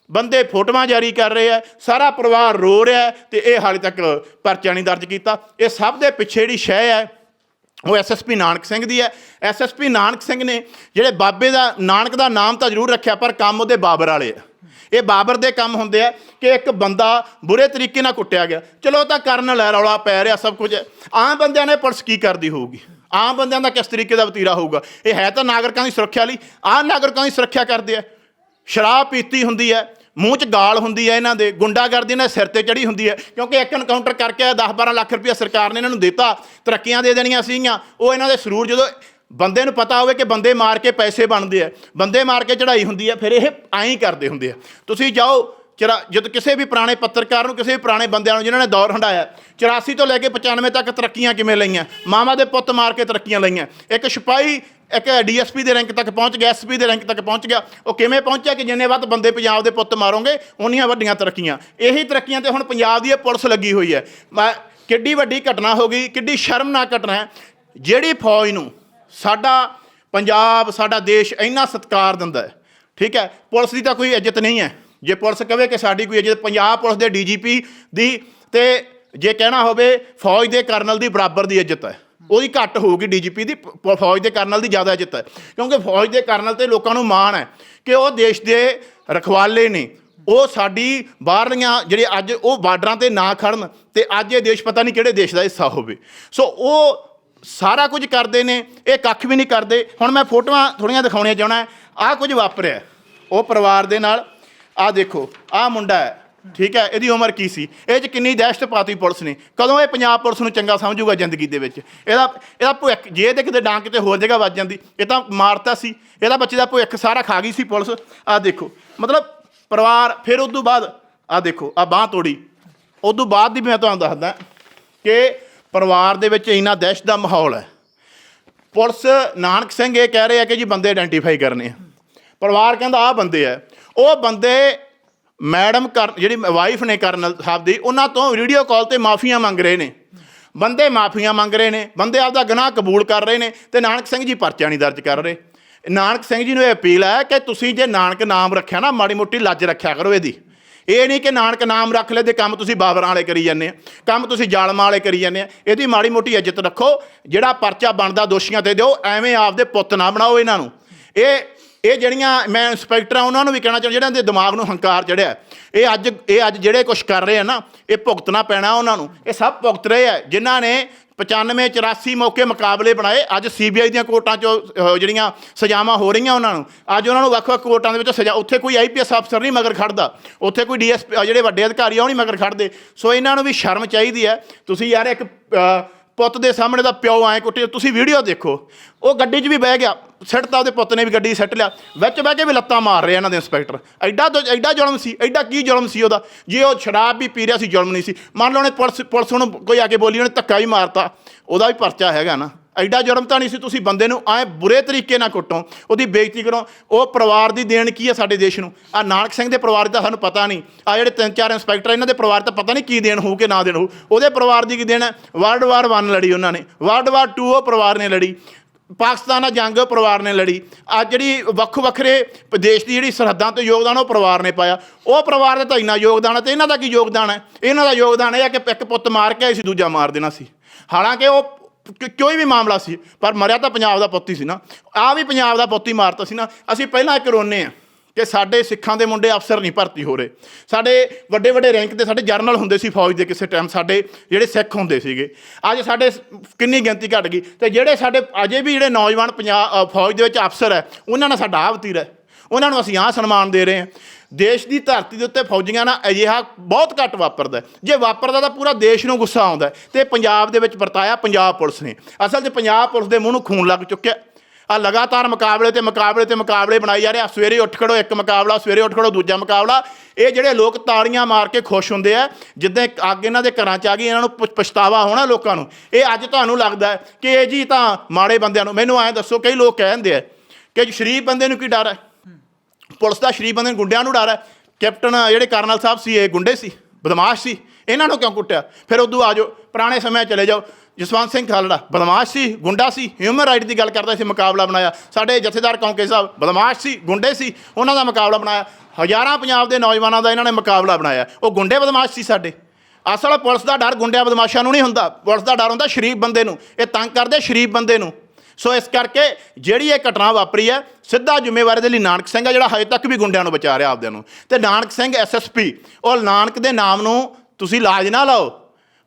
ਬੰਦੇ ਫੋਟੋਆਂ ਜਾਰੀ ਕਰ ਰਹੇ ਆ ਸਾਰਾ ਪਰਿਵਾਰ ਰੋ ਰਿਹਾ ਹੈ ਤੇ ਇਹ ਹਾਲੇ ਤੱਕ ਪਰਚਾ ਨਹੀਂ ਦਰਜ ਕੀਤਾ। ਇਹ ਸਭ ਦੇ ਪਿੱਛੇ ਜਿਹੜੀ ਸ਼ੈ ਹੈ ਉਹ ਐਸਐਸਪੀ ਨਾਨਕ ਸਿੰਘ ਦੀ ਹੈ। ਐਸਐਸਪੀ ਨਾਨਕ ਸਿੰਘ ਨੇ ਜਿਹੜੇ ਬਾਬੇ ਦਾ, ਨਾਨਕ ਦਾ ਨਾਮ ਤਾਂ ਜ਼ਰੂਰ ਰੱਖਿਆ, ਪਰ ਕੰਮ ਉਹਦੇ ਬਾਬਰ ਵਾਲੇ ਆ। ਇਹ ਬਾਬਰ ਦੇ ਕੰਮ ਹੁੰਦੇ ਆ ਕਿ ਇੱਕ ਬੰਦਾ ਬੁਰੇ ਤਰੀਕੇ ਨਾਲ ਕੁੱਟਿਆ ਗਿਆ। ਚਲੋ ਤਾਂ ਕਰਨ ਲੈ ਰੌਲਾ ਪੈ ਰਿਹਾ ਸਭ ਕੁਝ। ਹੈ। ਆਮ ਬੰਦਿਆਂ ਨੇ ਪੁਲਿਸ ਕੀ ਕਰਦੀ ਹੋਊਗੀ? ਆਮ ਬੰਦਿਆਂ ਦਾ ਕਿਸ ਤਰੀਕੇ ਦਾ ਵਤੀਰਾ ਹੋਊਗਾ? ਇਹ ਹੈ ਤਾਂ ਨਾਗਰਿਕਾਂ ਦੀ ਸੁਰੱਖਿਆ ਲਈ। ਆਹ ਨਾਗਰਿਕਾਂ ਦੀ ਸੁਰੱਖਿਆ ਕਰਦੇ ਆ। ਸ਼ਰਾਬ ਪੀਤੀ ਹੁੰਦੀ ਹੈ। ਮੂੰਹ 'ਚ ਗਾਲ ਹੁੰਦੀ ਹੈ ਇਹਨਾਂ ਦੇ, ਗੁੰਡਾਗਰਦੀ ਇਹਨਾਂ ਦੇ ਸਿਰ ਤੇ ਚੜੀ ਹੁੰਦੀ ਹੈ, ਕਿਉਂਕਿ ਇੱਕ ਐਨਕਾਊਂਟਰ ਕਰਕੇ 10-12 ਲੱਖ ਰੁਪਏ ਸਰਕਾਰ ਨੇ ਇਹਨਾਂ ਨੂੰ ਦਿੱਤਾ, ਤਰੱਕੀਆਂ ਦੇ ਦੇਣੀਆਂ ਸੀਗੀਆਂ, ਉਹ ਇਹਨਾਂ ਦੇ ਸਰੂਰ ਜਦੋਂ ਬੰਦੇ ਨੂੰ ਪਤਾ ਹੋਵੇ ਕਿ ਬੰਦੇ ਮਾਰ ਕੇ ਪੈਸੇ ਬਣਦੇ ਆ, ਬੰਦੇ ਮਾਰ ਕੇ ਚੜ੍ਹਾਈ ਹੁੰਦੀ ਹੈ, ਫਿਰ ਇਹ ਐਂ ਹੀ ਕਰਦੇ ਹੁੰਦੇ ਆ। ਤੁਸੀਂ ਜਾਓ, ਚਰਾ, ਜਦ ਕਿਸੇ ਵੀ ਪੁਰਾਣੇ ਪੱਤਰਕਾਰ ਨੂੰ, ਕਿਸੇ ਵੀ ਪੁਰਾਣੇ ਬੰਦਿਆਂ ਨੂੰ ਜਿਨ੍ਹਾਂ ਨੇ ਦੌਰ ਹੰਡਾਇਆ 84 ਤੋਂ ਲੈ ਕੇ 95 ਤੱਕ ਤਰੱਕੀਆਂ ਕਿਵੇਂ ਲਈਆਂ? ਮਾਮਾ ਦੇ ਪੁੱਤ ਮਾਰ ਕੇ ਤਰੱਕੀਆਂ ਲਈਆਂ। ਇੱਕ ਸਿਪਾਹੀ ਇੱਕ ਡੀਐਸਪੀ ਦੇ ਰੈਂਕ ਤੱਕ ਪਹੁੰਚ ਗਿਆ, ਐਸਪੀ ਦੇ ਰੈਂਕ ਤੱਕ ਪਹੁੰਚ ਗਿਆ। ਉਹ ਕਿਵੇਂ ਪਹੁੰਚਿਆ ਕਿ ਜਿੰਨੇ ਵੱਧ ਬੰਦੇ ਪੰਜਾਬ ਦੇ ਪੁੱਤ ਮਾਰੋਗੇ, ਉਨੀਆਂ ਵੱਡੀਆਂ ਤਰੱਕੀਆਂ। ਇਹੀ ਤਰੱਕੀਆਂ ਤੇ ਹੁਣ ਪੰਜਾਬ ਦੀ ਇਹ ਪੁਲਿਸ ਲੱਗੀ ਹੋਈ ਹੈ। ਮੈਂ ਕਿੱਡੀ ਵੱਡੀ ਘਟਨਾ ਹੋ ਗਈ, ਕਿੱਡੀ ਸ਼ਰਮਨਾਕ ਘਟਨਾ ਹੈ। ਜਿਹੜੀ ਫੌਜ ਨੂੰ ਸਾਡਾ ਪੰਜਾਬ, ਸਾਡਾ ਦੇਸ਼ ਇੰਨਾ ਸਤਿਕਾਰ ਦਿੰਦਾ ਹੈ, ਠੀਕ ਹੈ, ਪੁਲਿਸ ਦੀ ਤਾਂ ਕੋਈ ਇੱਜ਼ਤ ਨਹੀਂ ਹੈ। ਜੇ ਪੁਲਿਸ ਕਵੇ ਕਿ ਸਾਡੀ ਕੋਈ ਇੱਜ਼ਤ ਪੰਜਾਬ ਪੁਲਿਸ ਦੇ ਡੀਜੀਪੀ ਦੀ ਤੇ ਜੇ ਕਹਿਣਾ ਹੋਵੇ ਫੌਜ ਦੇ ਕਰਨਲ ਦੀ ਬਰਾਬਰ ਦੀ ਇੱਜ਼ਤ ਹੈ। ਉਹਦੀ ਘੱਟ ਹੋਊਗੀ ਡੀਜੀਪੀ ਦੀ ਪ- ਫੌਜ ਦੇ ਕਰਨਲ ਦੀ ਜ਼ਿਆਦਾ ਜਿੱਤ ਹੈ। ਕਿਉਂਕਿ ਫੌਜ ਦੇ ਕਰਨਲ ਤੇ ਲੋਕਾਂ ਨੂੰ ਮਾਣ ਹੈ ਕਿ ਉਹ ਦੇਸ਼ ਦੇ ਰਖਵਾਲੇ ਨੇ। ਉਹ ਸਾਡੀ ਬਾਹਰਲੀਆਂ ਜਿਹੜੇ ਅੱਜ ਉਹ ਬਾਰਡਰਾਂ ਤੇ ਨਾ ਖੜਨ ਤੇ ਅੱਜ ਇਹ ਦੇਸ਼ ਪਤਾ ਨਹੀਂ ਕਿਹੜੇ ਦੇਸ਼ ਦਾ ਹਿੱਸਾ ਹੋਵੇ। ਸੋ ਉਹ ਸਾਰਾ ਕੁਝ ਕਰਦੇ ਨੇ, ਇਹ ਕੱਖ ਵੀ ਨਹੀਂ ਕਰਦੇ। ਹੁਣ ਮੈਂ ਫੋਟੋਆਂ ਥੋੜੀਆਂ ਦਿਖਾਉਣੀਆਂ ਚਾਹਣਾ ਆਹ ਕੁਝ ਵਾਪਰਿਆ। ਉਹ ਪਰਿਵਾਰ ਦੇ ਨਾਲ, ਆਹ ਦੇਖੋ, ਆਹ ਮੁੰਡਾ ਹੈ। ਠੀਕ ਹੈ? ਇਹਦੀ ਉਮਰ ਕੀ ਸੀ? ਇਹ ਚ ਕਿੰਨੀ ਦਹਿਸ਼ਤ ਪਾਤੀ ਪੁਲਿਸ ਨੇ? ਕਦੋਂ ਇਹ ਪੰਜਾਬ ਪੁਲਿਸ ਨੂੰ ਚੰਗਾ ਸਮਝੂਗਾ ਜ਼ਿੰਦਗੀ ਦੇ ਵਿੱਚ? ਇਹਦਾ ਇਹਦਾ ਭੁੱਖ ਜੇ ਇਹਦੇ ਕਿਤੇ ਡਾਂਗ ਕਿਤੇ ਹੋਰ ਜਗ੍ਹਾ ਵੱਜ ਜਾਂਦੀ, ਇਹ ਤਾਂ ਮਾਰਤਾ ਸੀ। ਇਹਦਾ ਬੱਚੇ ਦਾ ਭੁੱਖ ਸਾਰਾ ਖਾ ਗਈ ਸੀ ਪੁਲਿਸ। ਆਹ ਦੇਖੋ, ਮਤਲਬ ਪਰਿਵਾਰ, ਫਿਰ ਉਸ ਤੋਂ ਬਾਅਦ, ਆਹ ਦੇਖੋ, ਆਹ ਬਾਹ ਤੋੜੀ। ਉਸ ਤੋਂ ਬਾਅਦ ਦੀ ਮੈਂ ਤੁਹਾਨੂੰ ਦੱਸਦਾ ਕਿ ਪਰਿਵਾਰ ਦੇ ਵਿੱਚ ਇੰਨਾ ਦਹਿਸ਼ਤ ਦਾ ਮਾਹੌਲ ਹੈ। ਪੁਲਿਸ, ਨਾਨਕ ਸਿੰਘ ਇਹ ਕਹਿ ਰਹੇ ਆ ਕਿ ਜੀ ਬੰਦੇ ਆਇਡੈਂਟੀਫਾਈ ਕਰਨੇ ਆ। ਪਰਿਵਾਰ ਕਹਿੰਦਾ ਆਹ ਬੰਦੇ ਆ। ਉਹ ਬੰਦੇ ਮੈਡਮ ਕਰ, ਜਿਹੜੀ ਵਾਈਫ ਨੇ ਕਰਨਲ ਸਾਹਿਬ ਦੀ, ਉਹਨਾਂ ਤੋਂ ਵੀਡੀਓ ਕਾਲ ਤੇ ਮਾਫੀਆਂ ਮੰਗ ਰਹੇ ਨੇ। ਬੰਦੇ ਮਾਫੀਆਂ ਮੰਗ ਰਹੇ ਨੇ, ਬੰਦੇ ਆਪਦਾ ਗੁਨਾਹ ਕਬੂਲ ਕਰ ਰਹੇ ਨੇ ਤੇ ਨਾਨਕ ਸਿੰਘ ਜੀ ਪਰਚਾ ਨਹੀਂ ਦਰਜ ਕਰ ਰਹੇ। ਨਾਨਕ ਸਿੰਘ ਜੀ ਨੂੰ ਇਹ ਅਪੀਲ ਹੈ ਕਿ ਤੁਸੀਂ ਜੇ ਨਾਨਕ ਨਾਮ ਰੱਖਿਆ ਨਾ, ਮਾੜੀ ਮੋਟੀ ਲੱਜ ਰੱਖਿਆ ਕਰੋ ਇਹਦੀ। ਇਹ ਨਹੀਂ ਕਿ ਨਾਨਕ ਨਾਮ ਰੱਖ ਲੈ ਤੇ ਕੰਮ ਤੁਸੀਂ ਬਾਬਰਾਂ ਵਾਲੇ ਕਰੀ ਜਾਂਦੇ ਆ ਕੰਮ ਤੁਸੀਂ ਜ਼ਾਲਮਾਂ ਵਾਲੇ ਕਰੀ ਜਾਂਦੇ ਆ ਇਹਦੀ ਮਾੜੀ ਮੋਟੀ ਇੱਜ਼ਤ ਰੱਖੋ, ਜਿਹੜਾ ਪਰਚਾ ਬਣਦਾ ਦੋਸ਼ੀਆਂ ਤੇ ਦਿਓ, ਐਵੇਂ ਆਪਦੇ ਪੁੱਤ ਨਾ ਬਣਾਓ ਇਹਨਾਂ ਨੂੰ। ਇਹ ਇਹ ਜਿਹੜੀਆਂ ਮੈਂ ਇੰਸਪੈਕਟਰ ਆ, ਉਹਨਾਂ ਨੂੰ ਵੀ ਕਹਿਣਾ ਚਾਹੁੰਦਾ, ਜਿਹੜਿਆਂ ਦੇ ਦਿਮਾਗ ਨੂੰ ਹੰਕਾਰ ਚੜਿਆ ਇਹ ਅੱਜ ਇਹ ਅੱਜ ਜਿਹੜੇ ਕੁਝ ਕਰ ਰਹੇ ਆ ਨਾ, ਇਹ ਭੁਗਤਣਾ ਪੈਣਾ ਉਹਨਾਂ ਨੂੰ। ਇਹ ਸਭ ਭੁਗਤ ਰਹੇ ਆ, ਜਿਨ੍ਹਾਂ ਨੇ 95 84 ਮੌਕੇ ਮੁਕਾਬਲੇ ਬਣਾਏ। ਅੱਜ ਸੀਬੀਆਈ ਦੀਆਂ ਕੋਰਟਾਂ 'ਚੋਂ ਜਿਹੜੀਆਂ ਸਜ਼ਾਵਾਂ ਹੋ ਰਹੀਆਂ ਉਹਨਾਂ ਨੂੰ, ਅੱਜ ਉਹਨਾਂ ਨੂੰ ਵੱਖ-ਵੱਖ ਕੋਰਟਾਂ ਦੇ ਵਿੱਚ ਸਜ਼ਾ, ਉੱਥੇ ਕੋਈ ਆਈਪੀਐਸ ਅਫਸਰ ਨਹੀਂ ਮਗਰ ਖੜਦਾ। ਉੱਥੇ ਕੋਈ ਡੀਐਸਪੀ ਜਿਹੜੇ ਵੱਡੇ ਅਧਿਕਾਰੀ ਆ, ਉਹ ਨਹੀਂ ਮਗਰ ਖੜਦੇ। ਸੋ ਇਹਨਾਂ ਨੂੰ ਵੀ ਸ਼ਰਮ ਚਾਹੀਦੀ ਹੈ। ਤੁਸੀਂ ਯਾਰ ਇੱਕ ਪੁੱਤ ਦੇ ਸਾਹਮਣੇ ਦਾ ਪਿਓ ਐ ਕੁੱਟੇ, ਤੁਸੀਂ ਵੀਡੀਓ ਦੇਖੋ। ਉਹ ਗੱਡੀ 'ਚ ਵੀ ਬਹਿ ਗਿਆ, ਸਿੱਟ ਤਾਂ ਉਹਦੇ ਪੁੱਤ ਨੇ ਵੀ ਗੱਡੀ ਸਿੱਟ ਲਿਆ। ਵਿੱਚ ਬਹਿ ਕੇ ਵੀ ਲੱਤਾਂ ਮਾਰ ਰਿਹਾ ਇਹਨਾਂ ਦੇ ਇੰਸਪੈਕਟਰ ਐਡਾ ਤੋਂ- ਐਡਾ ਜ਼ੁਲਮ ਸੀ, ਐਡਾ ਕੀ ਜ਼ੁਲਮ ਸੀ ਉਹਦਾ? ਜੇ ਉਹ ਸ਼ਰਾਬ ਵੀ ਪੀ ਰਿਹਾ ਸੀ, ਜ਼ੁਲਮ ਨਹੀਂ ਸੀ। ਮੰਨ ਲਓ ਉਹਨੇ ਪੁਲਿਸ ਪੁਲਿਸ ਨੂੰ ਕੋਈ ਆ ਕੇ ਬੋਲੀ, ਉਹਨੇ ਧੱਕਾ ਹੀ ਮਾਰਤਾ। ਉਹਦਾ ਵੀ ਪਰਚਾ ਹੈਗਾ ਨਾ। ਐਡਾ ਜੁਰਮ ਤਾਂ ਨਹੀਂ ਸੀ ਤੁਸੀਂ ਬੰਦੇ ਨੂੰ ਐ ਬੁਰੇ ਤਰੀਕੇ ਨਾਲ ਕੁੱਟੋ, ਉਹਦੀ ਬੇਇੱਜ਼ਤੀ ਕਰੋ, ਉਹ ਪਰਿਵਾਰ ਦੀ ਦੇਣ ਕੀ ਹੈ ਸਾਡੇ ਦੇਸ਼ ਨੂੰ? ਆ ਨਾਨਕ ਸਿੰਘ ਦੇ ਪਰਿਵਾਰ ਦਾ ਸਾਨੂੰ ਪਤਾ ਨਹੀਂ ਆ ਜਿਹੜੇ ਤਿੰਨ ਚਾਰ ਇੰਸਪੈਕਟਰ ਇਹਨਾਂ ਦੇ ਪਰਿਵਾਰ ਦਾ ਪਤਾ ਨਹੀਂ ਕੀ ਦੇਣ ਹੋਊ ਕਿ ਨਾ ਦੇਣ ਹੋਊ। ਉਹਦੇ ਪਰਿਵਾਰ ਦੀ ਕੀ ਦੇਣ ਹੈ ਵਰਲਡ ਵਾਰ 1 ਲੜੀ ਉਹਨਾਂ ਨੇ। ਵਰਲਡ ਵਾਰ 2 ਉਹ ਪਰਿਵਾਰ ਨੇ ਲੜੀ, ਪਾਕਿਸਤਾਨ ਨਾਲ ਜੰਗ ਉਹ ਪਰਿਵਾਰ ਨੇ ਲੜੀ। ਆ ਜਿਹੜੀ ਵੱਖ ਵੱਖਰੇ ਦੇਸ਼ ਦੀ ਜਿਹੜੀ ਸਰਹੱਦਾਂ ਤੇ ਯੋਗਦਾਨ ਉਹ ਪਰਿਵਾਰ ਨੇ ਪਾਇਆ। ਉਹ ਪਰਿਵਾਰ ਦਾ ਤਾਂ ਇੰਨਾ ਯੋਗਦਾਨ ਹੈ ਤੇ ਇਹਨਾਂ ਦਾ ਕੀ ਯੋਗਦਾਨ ਹੈ ਇਹਨਾਂ ਦਾ ਯੋਗਦਾਨ ਇਹ ਹੈ ਕਿ ਇੱਕ ਪੁੱਤ ਮਾਰ ਕੇ ਆਏ ਸੀ, ਦੂਜਾ ਮਾਰ ਦੇਣਾ ਸੀ। ਹਾਲਾਂਕਿ ਉਹ ਕਿ- ਕੋਈ ਵੀ ਮਾਮਲਾ ਸੀ? ਪਰ ਮਰਿਆ ਤਾਂ ਪੰਜਾਬ ਦਾ ਪੁੱਤ ਹੀ ਸੀ ਨਾ। ਆ ਵੀ ਪੰਜਾਬ ਦਾ ਪੁੱਤ ਹੀ ਮਾਰਤਾ ਸੀ ਨਾ। ਅਸੀਂ ਪਹਿਲਾਂ ਇੱਕ ਰੋਨੇ ਆ ਕਿ ਸਾਡੇ ਸਿੱਖਾਂ ਦੇ ਮੁੰਡੇ ਅਫਸਰ ਨਹੀਂ ਭਰਤੀ ਹੋ ਰਹੇ। ਸਾਡੇ ਵੱਡੇ ਵੱਡੇ ਰੈਂਕ ਤੇ ਸਾਡੇ ਜਰਨਲ ਹੁੰਦੇ ਸੀ ਫੌਜ ਦੇ ਕਿਸੇ ਟਾਈਮ। ਸਾਡੇ ਜਿਹੜੇ ਸਿੱਖ ਹੁੰਦੇ ਸੀਗੇ। ਅੱਜ ਸਾਡੇ ਸ- ਕਿੰਨੀ ਗਿਣਤੀ ਘਟ ਗਈ। ਤੇ ਜਿਹੜੇ ਸਾਡੇ ਅਜੇ ਵੀ ਜਿਹੜੇ ਨੌਜਵਾਨ ਪੰਜਾਬ ਅ, ਫੌਜ ਦੇ ਵਿੱਚ ਅਫਸਰ ਹੈ ਉਹਨਾਂ ਨਾਲ ਸਾਡਾ ਆਹ ਵਤੀਰਾ ਹੈ। ਉਹਨਾਂ ਨੂੰ ਅਸੀਂ ਆਹ ਸਨਮਾਨ ਦੇ ਰਹੇ ਹਾਂ। ਦੇਸ਼ ਦੀ ਧਰਤੀ ਦੇ ਉੱਤੇ ਫੌਜੀਆਂ ਨਾਲ ਅਜਿਹਾ ਬਹੁਤ ਘੱਟ ਵਾਪਰਦਾ ਜੇ ਵਾਪਰਦਾ ਤਾਂ ਪੂਰਾ ਦੇਸ਼ ਨੂੰ ਗੁੱਸਾ ਆਉਂਦਾ ਹੈ ਤੇ ਪੰਜਾਬ ਦੇ ਵਿੱਚ ਵਰਤਾਇਆ ਪੰਜਾਬ ਪੁਲਿਸ ਨੇ। ਅਸਲ 'ਚ ਪੰਜਾਬ ਪੁਲਿਸ ਦੇ ਮੂੰਹ ਨੂੰ ਖੂਨ ਲੱਗ ਚੁੱਕਿਆ। ਆ ਲਗਾਤਾਰ ਮੁਕਾਬਲੇ ਤੇ ਮੁਕਾਬਲੇ ਤੇ ਮੁਕਾਬਲੇ ਬਣਾਈ ਜਾ ਰਿਹਾ। ਸਵੇਰੇ ਉੱਠ ਖੜੋ, ਇੱਕ ਮੁਕਾਬਲਾ, ਸਵੇਰੇ ਉੱਠ ਖੜੋ, ਦੂਜਾ ਮੁਕਾਬਲਾ। ਇਹ ਜਿਹੜੇ ਲੋਕ ਤਾੜੀਆਂ ਮਾਰ ਕੇ ਖੁਸ਼ ਹੁੰਦੇ ਆ, ਜਿੱਦਾਂ ਅੱਗ ਇਹਨਾਂ ਦੇ ਘਰਾਂ 'ਚ ਆ ਗਈ, ਇਹਨਾਂ ਨੂੰ ਪ- ਪਛਤਾਵਾ ਹੋਣਾ ਲੋਕਾਂ ਨੂੰ। ਇਹ ਅੱਜ ਤੁਹਾਨੂੰ ਲੱਗਦਾ ਕਿ ਇਹ ਜੀ ਤਾਂ ਮਾੜੇ ਬੰਦਿਆਂ ਨੂੰ, ਮੈਨੂੰ ਐਂ ਦੱਸੋ ਕਈ ਲੋਕ ਕਹਿੰਦੇ ਆ ਕਿ ਸ਼ਰੀਫ ਬੰਦੇ ਨੂੰ ਕੀ ਡਰ ਹੈ? ਪੁਲਿਸ ਦਾ ਸ਼ਰੀਫ ਬੰਦੇ ਨੂੰ ਗੁੰਡਿਆਂ ਨੂੰ ਡਰ ਹੈ। ਕੈਪਟਨ ਜਿਹੜੇ ਕਰਨਲ ਸਾਹਿਬ ਸੀ, ਇਹ ਗੁੰਡੇ ਸੀ, ਬਦਮਾਸ਼ ਸੀ। ਇਹਨਾਂ ਨੂੰ ਕਿਉਂ ਕੁੱਟਿਆ? ਫਿਰ ਉਦੋਂ ਆ ਜਾਓ, ਪੁਰਾਣੇ ਸਮੇਂ ਚਲੇ ਜਾਓ। ਜਸਵੰਤ ਸਿੰਘ ਖਾਲੜਾ, ਬਦਮਾਸ਼ ਸੀ, ਗੁੰਡਾ ਸੀ ਹਿਊਮਨ ਰਾਈਟ ਦੀ ਗੱਲ ਕਰਦਾ ਸੀ, ਮੁਕਾਬਲਾ ਬਣਾਇਆ। ਸਾਡੇ ਜਥੇਦਾਰ ਕੌਂਕੇ ਸਾਹਿਬ, ਬਦਮਾਸ਼ ਸੀ, ਗੁੰਡੇ ਸੀ, ਉਹਨਾਂ ਦਾ ਮੁਕਾਬਲਾ ਬਣਾਇਆ। ਹਜ਼ਾਰਾਂ ਪੰਜਾਬ ਦੇ ਨੌਜਵਾਨਾਂ ਦਾ ਇਹਨਾਂ ਨੇ ਮੁਕਾਬਲਾ ਬਣਾਇਆ। ਉਹ ਗੁੰਡੇ ਬਦਮਾਸ਼ ਸੀ ਸਾਡੇ। ਅਸਲ ਪੁਲਿਸ ਦਾ ਡਰ ਗੁੰਡਿਆਂ ਬਦਮਾਸ਼ਾਂ ਨੂੰ ਨਹੀਂ ਹੁੰਦਾ। ਪੁਲਿਸ ਦਾ ਡਰ ਹੁੰਦਾ ਸ਼ਰੀਫ ਬੰਦੇ ਨੂੰ। ਇਹ ਤੰਗ ਕਰਦੇ ਸ਼ਰੀਫ ਬੰਦੇ ਨੂੰ। ਸੋ ਇਸ ਕਰਕੇ ਜਿਹੜੀ ਇਹ ਘਟਨਾ ਵਾਪਰੀ ਹੈ, ਸਿੱਧਾ ਜ਼ਿੰਮੇਵਾਰੀ ਦੇ ਲਈ ਨਾਨਕ ਸਿੰਘ ਆ ਜਿਹੜਾ ਹਜੇ ਤੱਕ ਵੀ ਗੁੰਡਿਆਂ ਨੂੰ ਬਚਾ ਰਿਹਾ ਆਪਦਿਆਂ ਨੂੰ। ਤੇ ਨਾਨਕ ਸਿੰਘ ਐਸਐਸਪੀ ਉਹ ਨਾਨਕ ਦੇ ਨਾਮ ਨੂੰ ਤੁਸੀਂ ਲਾਜ ਨਾ ਲਾਓ।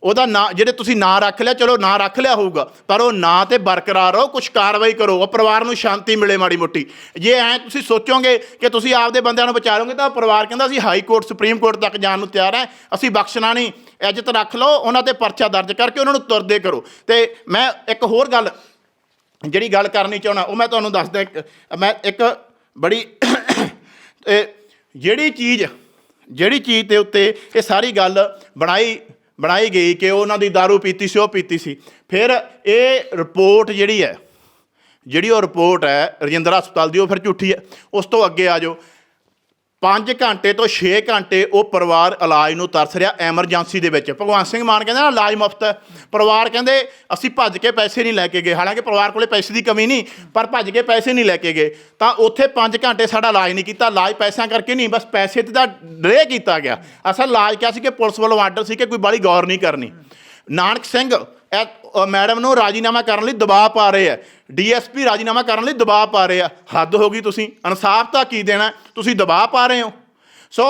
ਉਹਦਾ ਨਾਂ, ਜਿਹੜੇ ਤੁਸੀਂ ਨਾਂ ਰੱਖ ਲਿਆ, ਚਲੋ ਨਾਂ ਰੱਖ ਲਿਆ ਹੋਊਗਾ, ਪਰ ਉਹ ਨਾਂ ਤੇ ਬਰਕਰਾਰ ਰਹੋ ਕੁਝ ਕਾਰਵਾਈ ਕਰੋ, ਉਹ ਪਰਿਵਾਰ ਨੂੰ ਸ਼ਾਂਤੀ ਮਿਲੇ ਮਾੜੀ ਮੋਟੀ। ਜੇ ਐ ਤੁਸੀਂ ਸੋਚੋਗੇ ਕਿ ਤੁਸੀਂ ਆਪਦੇ ਬੰਦਿਆਂ ਨੂੰ ਬਚਾ ਲਓਗੇ, ਤਾਂ ਪਰਿਵਾਰ ਕਹਿੰਦਾ ਅਸੀਂ ਹਾਈ ਕੋਰਟ, ਸੁਪਰੀਮ ਕੋਰਟ ਤੱਕ ਜਾਣ ਨੂੰ ਤਿਆਰ ਹੈ ਅਸੀਂ ਬਖਸ਼ਣਾ ਨਹੀਂ, ਇੱਜ਼ਤ ਰੱਖ ਲਓ, ਉਹਨਾਂ ਤੇ ਪਰਚਾ ਦਰਜ ਕਰਕੇ ਉਹਨਾਂ ਨੂੰ ਤੁਰਦੇ ਕਰੋ। ਤੇ ਮੈਂ ਇੱਕ ਹੋਰ ਗੱਲ ਜਿਹੜੀ ਗੱਲ ਕਰਨੀ ਚਾਹਣਾ ਉਹ ਮੈਂ ਤੁਹਾਨੂੰ ਦੱਸਦਾ ਮੈਂ ਇੱਕ ਬੜੀ ਜਿਹੜੀ ਚੀਜ਼ ਜਿਹੜੀ ਚੀਜ਼ ਦੇ ਉੱਤੇ ਇਹ ਸਾਰੀ ਗੱਲ ਬਣਾਈ ਬਣਾਈ ਗਈ ਕਿ ਉਹਨਾਂ ਦੀ दारू ਪੀਤੀ ਸੀ, ਉਹ ਪੀਤੀ ਸੀ। ਫਿਰ ਇਹ ਰਿਪੋਰਟ ਜਿਹੜੀ ਹੈ, ਜਿਹੜੀ ਉਹ ਰਿਪੋਰਟ ਹੈ, ਰਜਿੰਦਰਾ ਹਸਪਤਾਲ ਦੀ, ਉਹ ਫਿਰ ਝੂਠੀ ਹੈ। ਉਸ ਤੋਂ ਅੱਗੇ ਆ ਜਾਓ। 5 ਘੰਟੇ ਤੋਂ 6 ਘੰਟੇ ਉਹ ਪਰਿਵਾਰ ਇਲਾਜ ਨੂੰ ਤਰਸ ਰਿਹਾ ਐਮਰਜੈਂਸੀ ਦੇ ਵਿੱਚ। ਭਗਵੰਤ ਸਿੰਘ ਮਾਨ ਕਹਿੰਦਾ ਨਾ, ਇਲਾਜ ਮੁਫਤ ਹੈ। ਪਰਿਵਾਰ ਕਹਿੰਦੇ, ਅਸੀਂ ਭੱਜ ਕੇ ਪੈਸੇ ਨਹੀਂ ਲੈ ਕੇ ਗਏ। ਹਾਲਾਂਕਿ ਪਰਿਵਾਰ ਕੋਲੇ ਪੈਸੇ ਦੀ ਕਮੀ ਨਹੀਂ, ਪਰ ਭੱਜ ਕੇ ਪੈਸੇ ਨਹੀਂ ਲੈ ਕੇ ਗਏ। ਤਾਂ ਉੱਥੇ 5 ਘੰਟੇ ਸਾਡਾ ਇਲਾਜ ਨਹੀਂ ਕੀਤਾ। ਇਲਾਜ ਪੈਸਿਆਂ ਕਰਕੇ ਨਹੀਂ, ਬਸ ਪੈਸੇ ਤੇ ਤਾਂ ਡੇ ਕੀਤਾ ਗਿਆ। ਅਸਲ ਇਲਾਜ ਕਿਹਾ ਸੀ ਕਿ ਪੁਲਿਸ ਵੱਲੋਂ ਆਰਡਰ ਸੀ ਕਿ ਕੋਈ ਬਾਲੀ ਗੌਰ ਨਹੀਂ ਕਰਨੀ। ਨਾਨਕ ਸਿੰਘ ਇਹ, ਮੈਡਮ ਨੂੰ ਰਾਜੀਨਾਮਾ ਕਰਨ ਲਈ ਦਬਾਅ ਪਾ ਰਹੇ ਆ। ਡੀਐਸਪੀ ਰਾਜੀਨਾਮਾ ਕਰਨ ਲਈ ਦਬਾਅ ਪਾ ਰਹੇ ਆ। ਹੱਦ ਹੋ ਗਈ ਤੁਸੀਂ। ਇਨਸਾਫ ਤਾਂ ਕੀ ਦੇਣਾ? ਤੁਸੀਂ ਦਬਾਅ ਪਾ ਰਹੇ ਹੋ। ਸੋ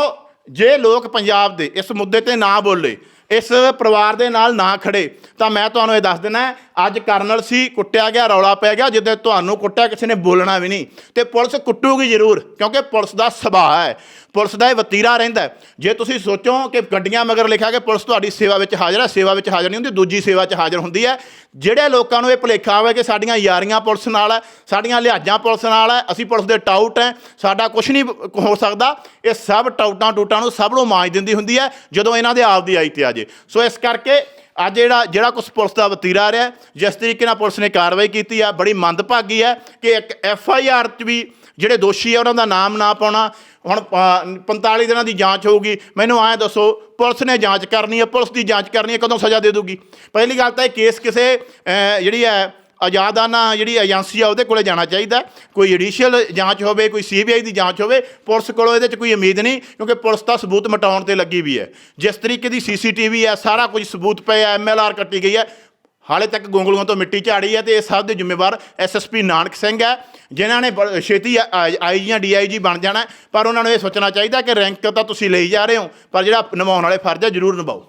ਜੇ ਲੋਕ ਪੰਜਾਬ ਦੇ ਇਸ ਮੁੱਦੇ ਤੇ ਨਾ ਬੋਲੇ ਇਸ ਪਰਿਵਾਰ ਦੇ ਨਾਲ ਨਾ ਖੜੇ ਤਾਂ ਮੈਂ ਤੁਹਾਨੂੰ ਇਹ ਦੱਸ ਦਿੰਦਾ ਅੱਜ ਕਰਨਲ ਸੀ, ਕੁੱਟਿਆ ਗਿਆ, ਰੌਲਾ ਪੈ ਗਿਆ, ਜਿੱਦੇ ਤੁਹਾਨੂੰ ਕੁੱਟਿਆ, ਕਿਸੇ ਨੇ ਬੋਲਣਾ ਵੀ ਨਹੀਂ। ਤੇ ਪੁਲਿਸ ਕੁੱਟੂਗੀ ਜ਼ਰੂਰ, ਕਿਉਂਕਿ ਪੁਲਿਸ ਦਾ ਸੁਭਾਅ ਹੈ, ਪੁਲਿਸ ਦਾ ਇਹ ਵਤੀਰਾ ਰਹਿੰਦਾ ਜੇ ਤੁਸੀਂ ਸੋਚੋ ਕਿ ਗੱਡੀਆਂ ਮਗਰ ਲਿਖਿਆ ਕਿ ਪੁਲਿਸ ਤੁਹਾਡੀ ਸੇਵਾ ਵਿੱਚ ਹਾਜ਼ਰ ਹੈ, ਸੇਵਾ ਵਿੱਚ ਹਾਜ਼ਰ ਨਹੀਂ ਹੁੰਦੀ, ਦੂਜੀ ਸੇਵਾ 'ਚ ਹਾਜ਼ਰ ਹੁੰਦੀ ਹੈ। ਜਿਹੜੇ ਲੋਕਾਂ ਨੂੰ ਇਹ ਭੁਲੇਖਾ ਹੋਵੇ ਕਿ ਸਾਡੀਆਂ ਯਾਰੀਆਂ ਪੁਲਿਸ ਨਾਲ ਹੈ, ਸਾਡੀਆਂ ਲਿਹਾਜ਼ਾਂ ਪੁਲਿਸ ਨਾਲ ਹੈ, ਅਸੀਂ ਪੁਲਿਸ ਦੇ ਟਾਊਟ ਹੈ, ਸਾਡਾ ਕੁਝ ਨਹੀਂ ਹੋ ਸਕਦਾ। ਇਹ ਸਭ ਟਾਊਟਾਂ ਟੂਟਾਂ ਨੂੰ ਸਭ ਨੂੰ ਮਾਂਜ ਦਿੰਦੀ ਹੁੰਦੀ ਹੈ, ਜਦੋਂ ਇਹਨਾਂ ਦੇ ਆਪ ਦੀ ਆਈ ਤੇ ਆ ਜੇ। ਸੋ ਇਸ ਕਰਕੇ ਅੱਜ ਜਿਹੜਾ ਜਿਹੜਾ ਕੁਝ ਪੁਲਿਸ ਦਾ ਵਤੀਰਾ ਰਿਹਾ ਜਿਸ ਤਰੀਕੇ ਨਾਲ ਪੁਲਿਸ ਨੇ ਕਾਰਵਾਈ ਕੀਤੀ ਆ ਬੜੀ ਮੰਦਭਾਗੀ ਹੈ ਕਿ ਇੱਕ ਐਫ ਆਈ ਆਰ 'ਚ ਵੀ ਜਿਹੜੇ ਦੋਸ਼ੀ ਆ ਉਹਨਾਂ ਦਾ ਨਾਮ ਨਾ ਪਾਉਣਾ ਹੁਣ ਅ, 45 ਦਿਨਾਂ ਦੀ ਜਾਂਚ ਹੋਊਗੀ। ਮੈਨੂੰ ਐਂ ਦੱਸੋ ਪੁਲਿਸ ਨੇ ਜਾਂਚ ਕਰਨੀ ਹੈ ਪੁਲਿਸ ਦੀ ਜਾਂਚ ਕਰਨੀ ਹੈ ਕਦੋਂ ਸਜ਼ਾ ਦੇ ਦੂਗੀ? ਪਹਿਲੀ ਗੱਲ ਤਾਂ ਇਹ ਕੇਸ ਕਿਸੇ ਜਿਹੜੀ ਹੈ ਆਜ਼ਾਦਾਨਾ ਜਿਹੜੀ ਏਜੰਸੀ ਆ ਉਹਦੇ ਕੋਲੇ ਜਾਣਾ ਚਾਹੀਦਾ। ਕੋਈ ਜੁਡੀਸ਼ੀਅਲ ਜਾਂਚ ਹੋਵੇ, ਕੋਈ ਸੀਬੀਆਈ ਦੀ ਜਾਂਚ ਹੋਵੇ, ਪੁਲਿਸ ਕੋਲੋਂ ਇਹਦੇ 'ਚ ਕੋਈ ਉਮੀਦ ਨਹੀਂ, ਕਿਉਂਕਿ ਪੁਲਿਸ ਤਾਂ ਸਬੂਤ ਮਟਾਉਣ ਤੇ ਲੱਗੀ ਵੀ ਹੈ। ਜਿਸ ਤਰੀਕੇ ਦੀ ਸੀਸੀਟੀਵੀ ਹੈ, ਸਾਰਾ ਕੁਝ ਸਬੂਤ ਪਏ ਪਿਆ ਐਮਐਲਆਰ ਕੱਟੀ ਗਈ ਹੈ। ਹਾਲੇ ਤੱਕ ਗੋਂਗਲੂਆਂ ਤੋਂ ਮਿੱਟੀ ਝਾੜੀ ਹੈ ਤੇ ਇਹ ਸਭ ਦੇ ਜ਼ਿੰਮੇਵਾਰ ਐਸਐਸਪੀ ਨਾਨਕ ਸਿੰਘ ਹੈ, ਜਿਨ੍ਹਾਂ ਨੇ ਬ- ਛੇਤੀ ਆਈਜੀ ਜਾਂ ਡੀਆਈਜੀ ਬਣ ਜਾਣਾ ਪਰ ਉਹਨਾਂ ਨੂੰ ਇਹ ਸੋਚਣਾ ਚਾਹੀਦਾ ਕਿ ਰੈਂਕ ਤਾਂ ਤੁਸੀਂ ਲਈ ਜਾ ਰਹੇ ਹੋ, ਪਰ ਜਿਹੜਾ ਨਿਭਾਉਣ ਵਾਲੇ ਫਰਜ਼ ਹੈ, ਜ਼ਰੂਰ ਨਿਭਾਓ।